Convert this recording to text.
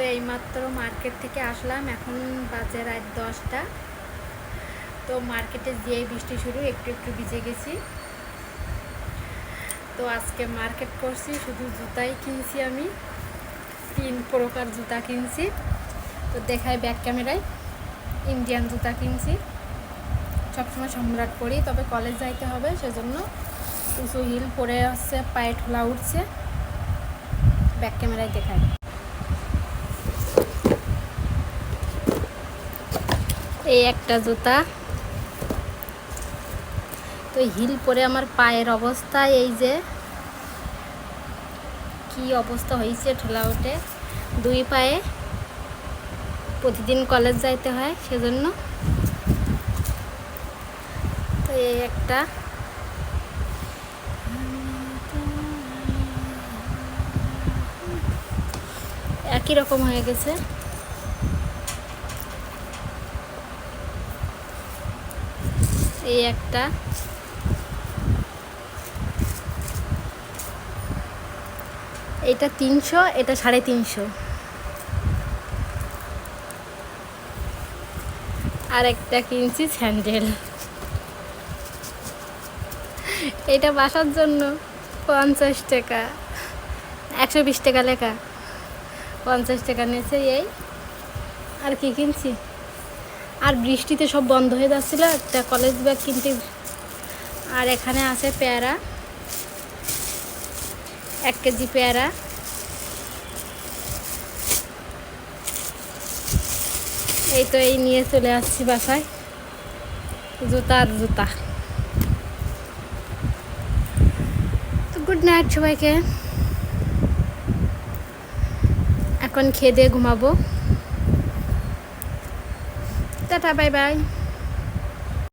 তো এইমাত্র মার্কেট থেকে আসলাম। এখন বাজে রাত দশটা। তো মার্কেটে যেয়ে বৃষ্টি শুরু, একটু একটু ভিজে গেছি। তো আজকে মার্কেট করছি, শুধু জুতাই কিনছি আমি। তিন প্রকার জুতা কিনছি। তো দেখাই ব্যাক ক্যামেরায় ইন্ডিয়ান জুতা কিনছি। সবসময় সম্রাট পরি, তবে কলেজ যাইতে হবে, সেজন্য উঁচু হিল পরে আসছে, পায়ে ঠোলা উঠছে। ব্যাক ক্যামেরায় দেখায় এই একটা জুতা। তো হিল পরে আমার পায়ের অবস্থা, এই যে কি অবস্থা হয়েছে ঠোলা উঠে দুই পায়ে প্রতিদিন কলেজ যাইতে হয় সেজন্য। তো এই একটা। একই রকম হয়ে গেছে। এই একটা। এটা তিনশো, এটা সাড়ে তিনশো। আর একটা কিনছি স্যান্ডেল এটা বাসার জন্য পঞ্চাশ টাকা। একশো বিশ টাকা লেখা। পঞ্চাশ টাকা নিয়েছে এই। আর কি কিনছি আর বৃষ্টিতে সব বন্ধ হয়ে যাচ্ছিল, একটা কলেজ ব্যাগ কিনতে। আর এখানে আছে পেয়ারা, এক কেজি পেয়ারা। এই তো এই নিয়ে চলে আসছি বাসায়, জুতা আর জুতা। তো গুড নাইট সবাইকে। এখন খেয়ে দিয়ে ঘুমাবো। 那他拜拜。